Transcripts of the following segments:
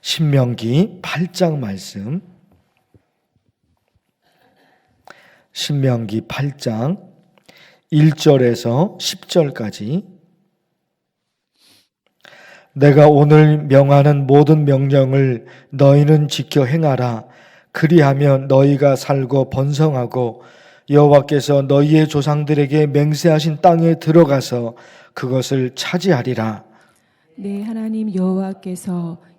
신명기 8장 말씀. 신명기 8장 1절에서 10절까지 내가 오늘 명하는 모든 명령을 너희는 지켜 행하라. 그리하면 너희가 살고 번성하고 여호와께서 너희의 조상들에게 맹세하신 땅에 들어가서 그것을 차지하리라. 내 하나님 여호와께서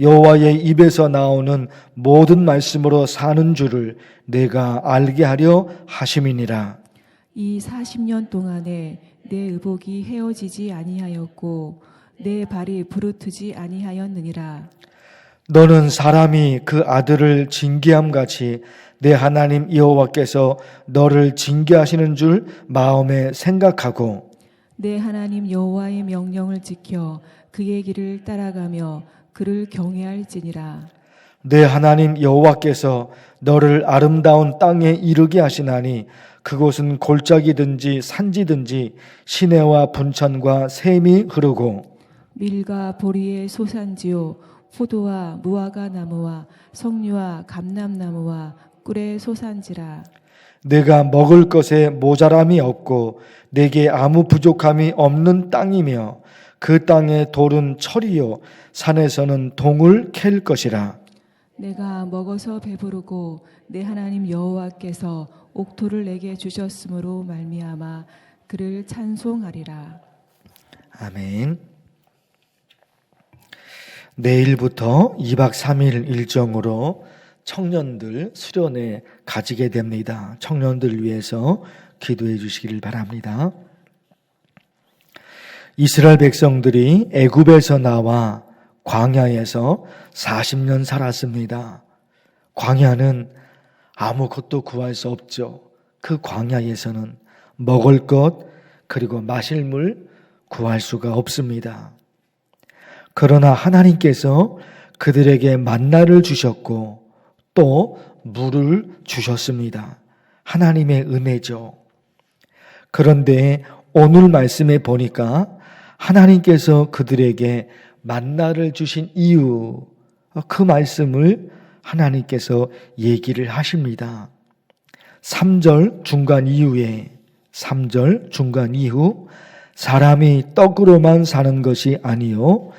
여호와의 입에서 나오는 모든 말씀으로 사는 줄을 내가 알게 하려 하심이니라. 이 40년 동안에 내 의복이 헤어지지 아니하였고 내 발이 부르트지 아니하였느니라. 너는 사람이 그 아들을 징계함 같이 내 하나님 여호와께서 너를 징계하시는 줄 마음에 생각하고 내 하나님 여호와의 명령을 지켜 그의 길을 따라가며 그를 경외할지니라. 내 하나님 여호와께서 너를 아름다운 땅에 이르게 하시나니 그곳은 골짜기든지 산지든지 시내와 분천과 샘이 흐르고 밀과 보리의 소산지요 포도와 무화과 나무와 석류와 감람나무와 꿀의 소산지라. 내가 먹을 것에 모자람이 없고 내게 아무 부족함이 없는 땅이며 그 땅의 돌은 철이요 산에서는 동을 캘 것이라 내가 먹어서 배부르고 내 하나님 여호와께서 옥토를 내게 주셨으므로 말미암아 그를 찬송하리라. 아멘. 내일부터 2박 3일 일정으로 청년들 수련회 가지게 됩니다. 청년들 위해서 기도해 주시기를 바랍니다. 이스라엘 백성들이 애굽에서 나와 광야에서 40년 살았습니다. 광야는 아무것도 구할 수 없죠. 그 광야에서는 먹을 것 그리고 마실 물 구할 수가 없습니다. 그러나 하나님께서 그들에게 만나를 주셨고 또 물을 주셨습니다. 하나님의 은혜죠. 그런데 오늘 말씀에 보니까 하나님께서 그들에게 만나를 주신 이유, 그 말씀을 하나님께서 얘기를 하십니다. 3절 중간 이후에, 3절 중간 이후, 사람이 떡으로만 사는 것이 아니요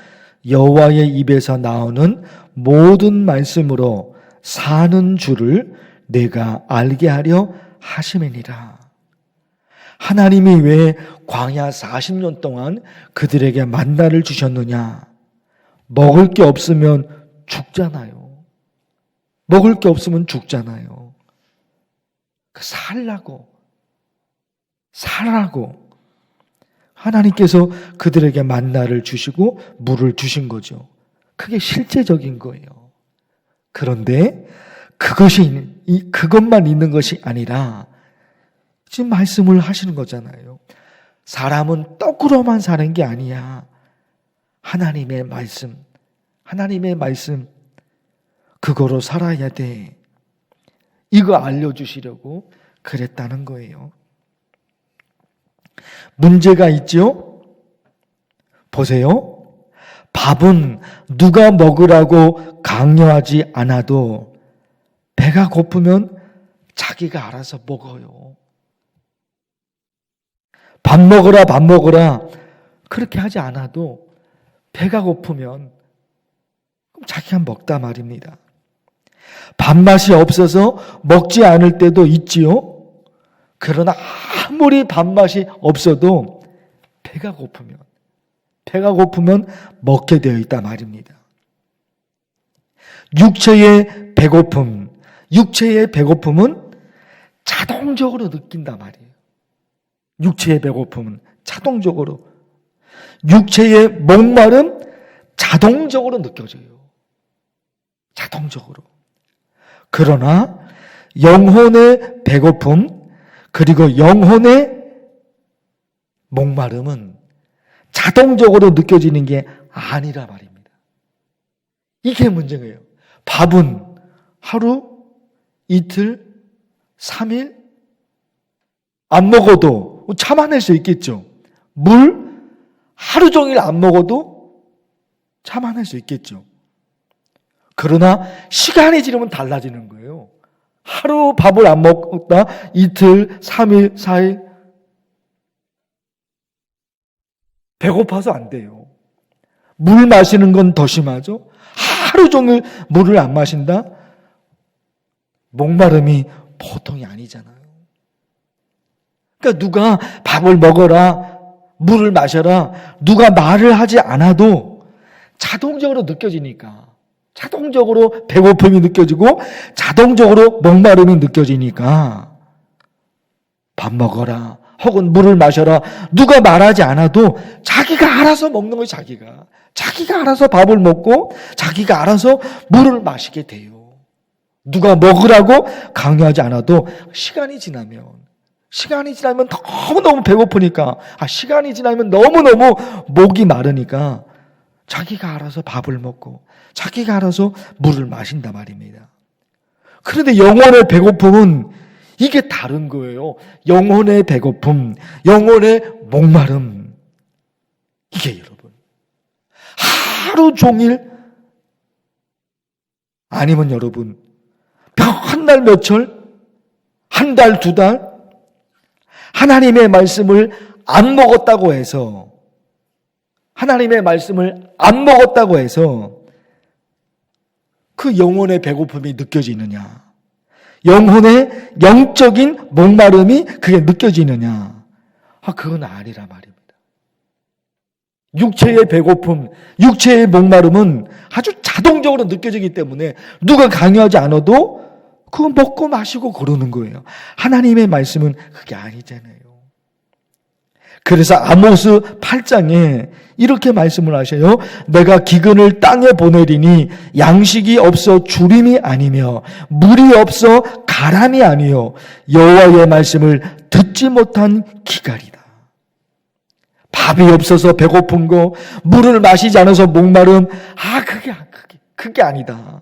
여호와의 입에서 나오는 모든 말씀으로 사는 줄을 내가 알게 하려 하심이니라. 하나님이 왜 광야 40년 동안 그들에게 만나를 주셨느냐? 먹을 게 없으면 죽잖아요. 먹을 게 없으면 죽잖아요. 그 살라고, 살라고 하나님께서 그들에게 만나를 주시고 물을 주신 거죠. 그게 실제적인 거예요. 그런데 그것이 그것만 있는 것이 아니라 지금 말씀을 하시는 거잖아요. 사람은 떡으로만 사는 게 아니야. 하나님의 말씀, 하나님의 말씀, 그거로 살아야 돼. 이거 알려주시려고 그랬다는 거예요. 문제가 있죠? 보세요. 밥은 누가 먹으라고 강요하지 않아도 배가 고프면 자기가 알아서 먹어요. 밥 먹으라, 밥 먹으라. 그렇게 하지 않아도 배가 고프면 자기가 먹다 말입니다. 밥맛이 없어서 먹지 않을 때도 있지요. 그러나 아무리 밥맛이 없어도 배가 고프면, 배가 고프면 먹게 되어 있다 말입니다. 육체의 배고픔, 육체의 배고픔은 자동적으로 느낀다 말이에요. 육체의 배고픔은 자동적으로. 육체의 목마름 자동적으로 느껴져요. 자동적으로. 그러나 영혼의 배고픔 그리고 영혼의 목마름은 자동적으로 느껴지는 게 아니라 말입니다. 이게 문제예요. 밥은 하루, 이틀, 3일 안 먹어도 참아낼 수 있겠죠. 물 하루 종일 안 먹어도 참아낼 수 있겠죠. 그러나 시간이 지르면 달라지는 거예요. 하루 밥을 안 먹다 이틀, 3일, 4일 배고파서 안 돼요. 물 마시는 건 더 심하죠. 하루 종일 물을 안 마신다? 목마름이 보통이 아니잖아요. 그러니까 누가 밥을 먹어라, 물을 마셔라, 누가 말을 하지 않아도 자동적으로 느껴지니까. 자동적으로 배고픔이 느껴지고 자동적으로 목마름이 느껴지니까 밥 먹어라 혹은 물을 마셔라 누가 말하지 않아도 자기가 알아서 먹는 거예요 자기가 자기가 알아서 밥을 먹고 자기가 알아서 물을 마시게 돼요 누가 먹으라고 강요하지 않아도 시간이 지나면 시간이 지나면 너무너무 배고프니까 아 시간이 지나면 너무너무 목이 마르니까 자기가 알아서 밥을 먹고 자기가 알아서 물을 마신다 말입니다. 그런데 영혼의 배고픔은 이게 다른 거예요. 영혼의 배고픔, 영혼의 목마름. 이게 여러분. 하루 종일 아니면 여러분 한달 몇철 한달 두 달 하나님의 말씀을 안 먹었다고 해서 하나님의 말씀을 안 먹었다고 해서 그 영혼의 배고픔이 느껴지느냐? 영혼의 영적인 목마름이 그게 느껴지느냐? 아, 그건 아니라 말입니다. 육체의 배고픔, 육체의 목마름은 아주 자동적으로 느껴지기 때문에 누가 강요하지 않아도 그거 먹고 마시고 그러는 거예요. 하나님의 말씀은 그게 아니잖아요. 그래서 아모스 8장에 이렇게 말씀을 하셔요. 내가 기근을 땅에 보내리니 양식이 없어 주림이 아니며 물이 없어 가람이 아니요 여호와의 말씀을 듣지 못한 기갈이다. 밥이 없어서 배고픈 거, 물을 마시지 않아서 목마름, 아 그게 그게 그게 아니다.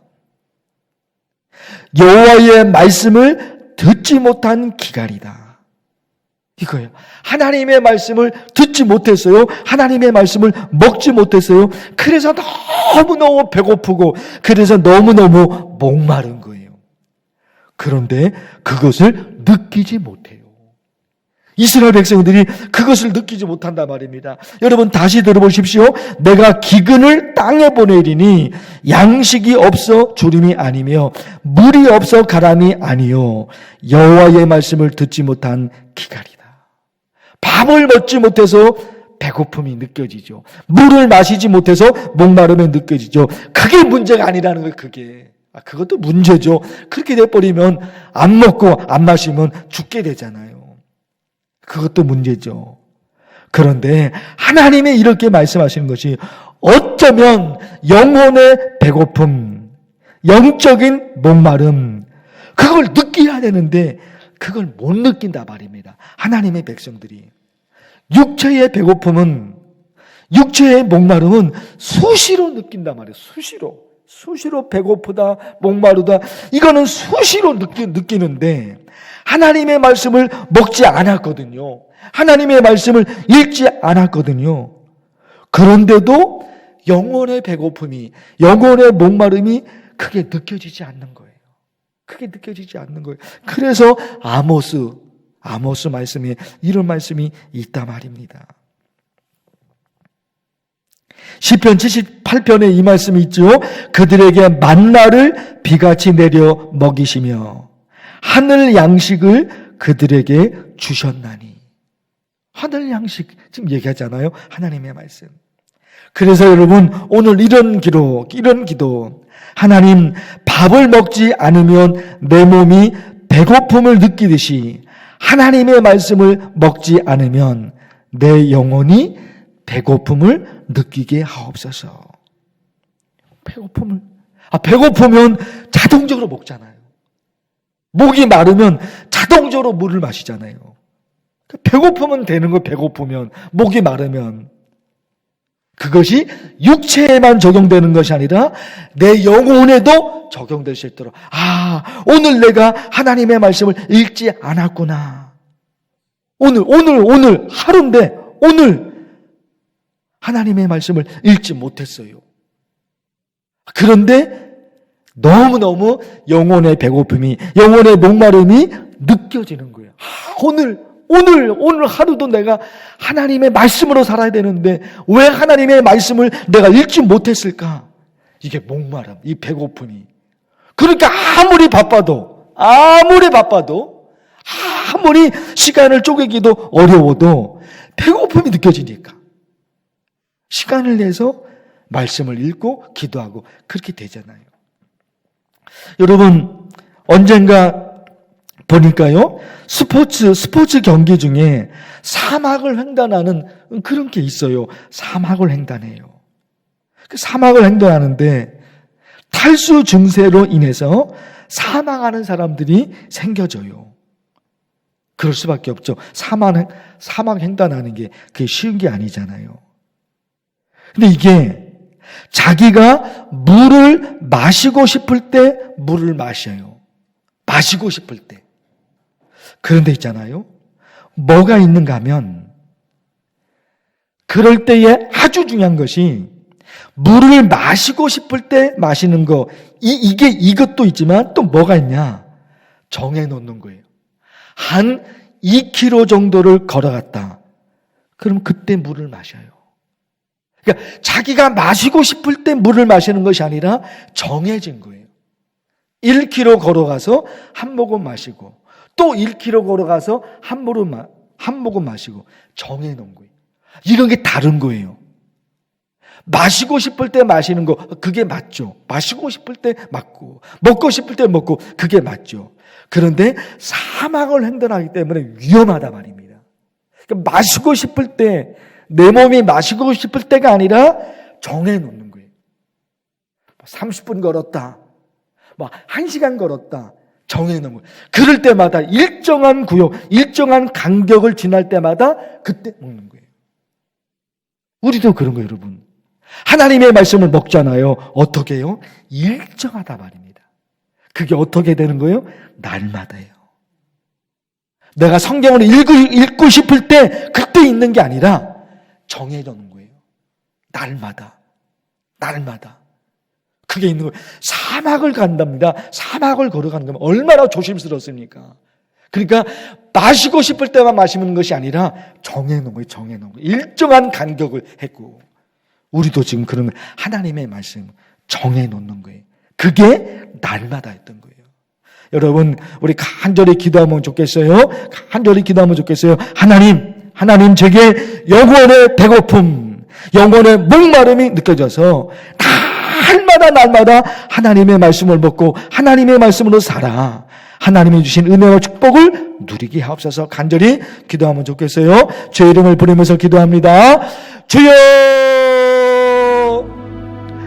여호와의 말씀을 듣지 못한 기갈이다. 이거예요. 하나님의 말씀을 듣지 못했어요. 하나님의 말씀을 먹지 못했어요. 그래서 너무너무 배고프고, 그래서 너무너무 목마른 거예요. 그런데 그것을 느끼지 못해요. 이스라엘 백성들이 그것을 느끼지 못한단 말입니다. 여러분 다시 들어보십시오. 내가 기근을 땅에 보내리니 양식이 없어 주림이 아니며 물이 없어 가람이 아니요 여호와의 말씀을 듣지 못한 기갈이다. 밥을 먹지 못해서 배고픔이 느껴지죠. 물을 마시지 못해서 목마름이 느껴지죠. 그게 문제가 아니라는 거예요, 그게. 아, 그것도 문제죠. 그렇게 돼버리면 안 먹고 안 마시면 죽게 되잖아요. 그것도 문제죠. 그런데 하나님이 이렇게 말씀하시는 것이 어쩌면 영혼의 배고픔, 영적인 목마름, 그걸 느껴야 되는데 그걸 못 느낀다 말입니다. 하나님의 백성들이. 육체의 배고픔은, 육체의 목마름은 수시로 느낀단 말이에요. 수시로. 수시로 배고프다, 목마르다. 이거는 수시로 느끼, 느끼는데, 하나님의 말씀을 먹지 않았거든요. 하나님의 말씀을 읽지 않았거든요. 그런데도 영혼의 배고픔이, 영혼의 목마름이 크게 느껴지지 않는 거예요. 크게 느껴지지 않는 거예요. 그래서 아모스, 아모스 말씀에 이런 말씀이 있다 말입니다. 시편 78편에 이 말씀이 있죠. 그들에게 만나를 비같이 내려 먹이시며 하늘 양식을 그들에게 주셨나니. 하늘 양식 지금 얘기하잖아요. 하나님의 말씀. 그래서 여러분 오늘 이런 기도, 이런 기도. 하나님 밥을 먹지 않으면 내 몸이 배고픔을 느끼듯이 하나님의 말씀을 먹지 않으면 내 영혼이 배고픔을 느끼게 하옵소서. 배고픔을. 아, 배고프면 자동적으로 먹잖아요. 목이 마르면 자동적으로 물을 마시잖아요. 배고프면 되는 거 배고프면 목이 마르면. 그것이 육체에만 적용되는 것이 아니라 내 영혼에도 적용될 수 있도록. 아 오늘 내가 하나님의 말씀을 읽지 않았구나. 오늘 오늘 오늘 하루인데 오늘 하나님의 말씀을 읽지 못했어요. 그런데 너무너무 영혼의 배고픔이 영혼의 목마름이 느껴지는 거예요 아, 오늘 오늘, 오늘 하루도 내가 하나님의 말씀으로 살아야 되는데 왜 하나님의 말씀을 내가 읽지 못했을까? 이게 목마름, 이 배고픔이. 그러니까 아무리 바빠도, 아무리 바빠도, 아무리 시간을 쪼개기도 어려워도 배고픔이 느껴지니까. 시간을 내서 말씀을 읽고 기도하고 그렇게 되잖아요. 여러분, 언젠가 보니까요, 스포츠, 스포츠 경기 중에 사막을 횡단하는 그런 게 있어요. 사막을 횡단해요. 그 사막을 횡단하는데 탈수 증세로 인해서 사망하는 사람들이 생겨져요. 그럴 수밖에 없죠. 사막, 사막 횡단하는 게 그게 쉬운 게 아니잖아요. 근데 이게 자기가 물을 마시고 싶을 때 물을 마셔요. 마시고 싶을 때. 그런데 있잖아요. 뭐가 있는가 하면 그럴 때에 아주 중요한 것이 물을 마시고 싶을 때 마시는 거 이, 이게 이것도 있지만 또 뭐가 있냐 정해 놓는 거예요. 한 2km 정도를 걸어갔다. 그럼 그때 물을 마셔요. 그러니까 자기가 마시고 싶을 때 물을 마시는 것이 아니라 정해진 거예요. 1km 걸어가서 한 모금 마시고 또 1km 걸어가서 한 모금, 한 모금 마시고 정해 놓은 거예요. 이런 게 다른 거예요. 마시고 싶을 때 마시는 거, 그게 맞죠. 마시고 싶을 때 맞고, 먹고 싶을 때 먹고, 그게 맞죠. 그런데 사막을 횡단하기 때문에 위험하다 말입니다. 그러니까 마시고 싶을 때, 내 몸이 마시고 싶을 때가 아니라 정해 놓는 거예요. 30분 걸었다. 뭐, 1시간 걸었다. 정해 놓은 거예요. 그럴 때마다 일정한 구역, 일정한 간격을 지날 때마다 그때 먹는 거예요. 우리도 그런 거예요, 여러분. 하나님의 말씀을 먹잖아요. 어떻게 해요? 일정하다 말입니다. 그게 어떻게 되는 거예요? 날마다예요. 내가 성경을 읽고, 읽고 싶을 때 그때 있는 게 아니라 정해놓는 거예요. 날마다. 날마다. 그게 있는 거예요. 사막을 간답니다. 사막을 걸어가는 거면 얼마나 조심스럽습니까? 그러니까 마시고 싶을 때만 마시는 것이 아니라 정해놓은 거예요. 정해놓은 거예요. 일정한 간격을 했고 우리도 지금 그런 하나님의 말씀 정해놓는 거예요. 그게 날마다 했던 거예요. 여러분 우리 간절히 기도하면 좋겠어요. 간절히 기도하면 좋겠어요. 하나님, 하나님 제게 영원의 배고픔, 영원의 목마름이 느껴져서 날마다 날마다 하나님의 말씀을 먹고 하나님의 말씀으로 살아. 하나님이 주신 은혜와 축복을 누리게 하옵소서 간절히 기도하면 좋겠어요. 제 이름을 부르면서 기도합니다. 주여!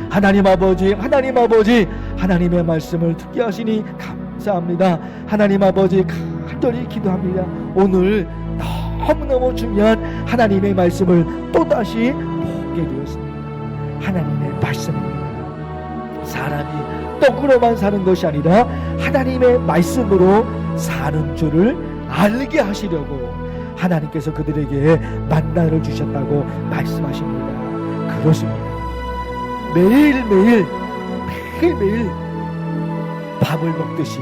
하나님 아버지, 하나님 아버지, 하나님의 말씀을 듣게 하시니 감사합니다. 하나님 아버지, 간절히 기도합니다. 오늘 너무너무 중요한 하나님의 말씀을 또다시 보게 되었습니다. 하나님의 말씀입니다. 사람이 떡으로만 사는 것이 아니라 하나님의 말씀으로 사는 줄을 알게 하시려고 하나님께서 그들에게 만나를 주셨다고 말씀하십니다. 그렇습니다. 매일매일 매일매일 밥을 먹듯이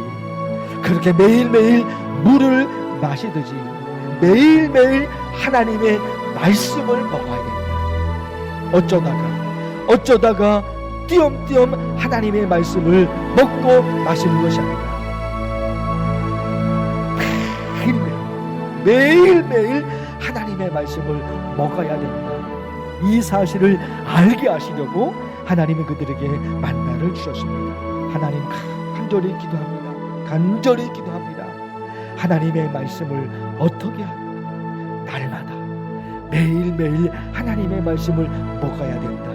그렇게 매일매일 물을 마시듯이 매일매일 하나님의 말씀을 먹어야 됩니다. 어쩌다가 어쩌다가 띄엄띄엄 하나님의 말씀을 먹고 마시는 것이 아니라 매일매일 매일매일 하나님의 말씀을 먹어야 된다. 이 사실을 알게 하시려고 하나님이 그들에게 만나를 주셨습니다. 하나님 간절히 기도합니다. 간절히 기도합니다. 하나님의 말씀을 어떻게 합니까? 날마다 매일매일 하나님의 말씀을 먹어야 된다.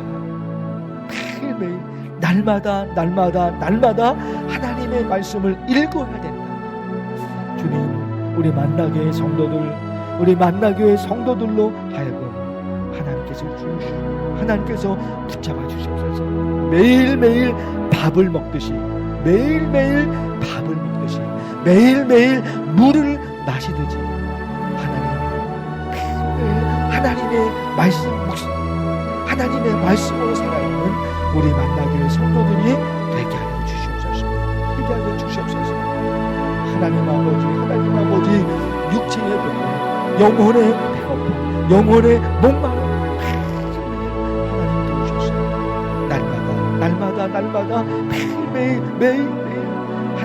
매일매일 날마다 날마다 날마다 하나님의 말씀을 읽어야 된다. 주님, 우리 만나교회 성도들, 우리 만나교회 성도들로 하여금 하나님께서 주시고 하나님께서 붙잡아 주시옵소서. 매일매일 밥을 먹듯이 매일매일 밥을 먹듯이 매일매일 물을 마시듯이 하나님 매일 하나님의 말씀 하나님의 말씀으로 살아가는 우리 만나교회 성도들이 되게 하여 주시옵소서. 되게 하여 주시옵소서. 하나님 아버지, 하나님 아버지, 육체의 배고 영혼의 배고픔, 영혼의 목마름 하나님 도우셔서 날마다 날마다 날마다 매일매일 매일매일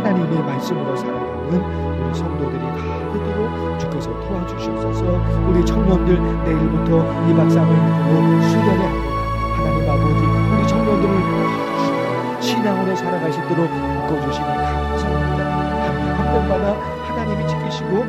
하나님의 말씀으로 살아가는 우리 성도들이 다 되도록 주께서 도와주시옵소서. 우리 청년들 내일부터 2박 3일으로 수련회 하나님 아버지 우리 청년들을 도와주시고 신앙으로 살아가시도록 묶어주시니 감사합니다. 한 명마다 하나님이 지키시고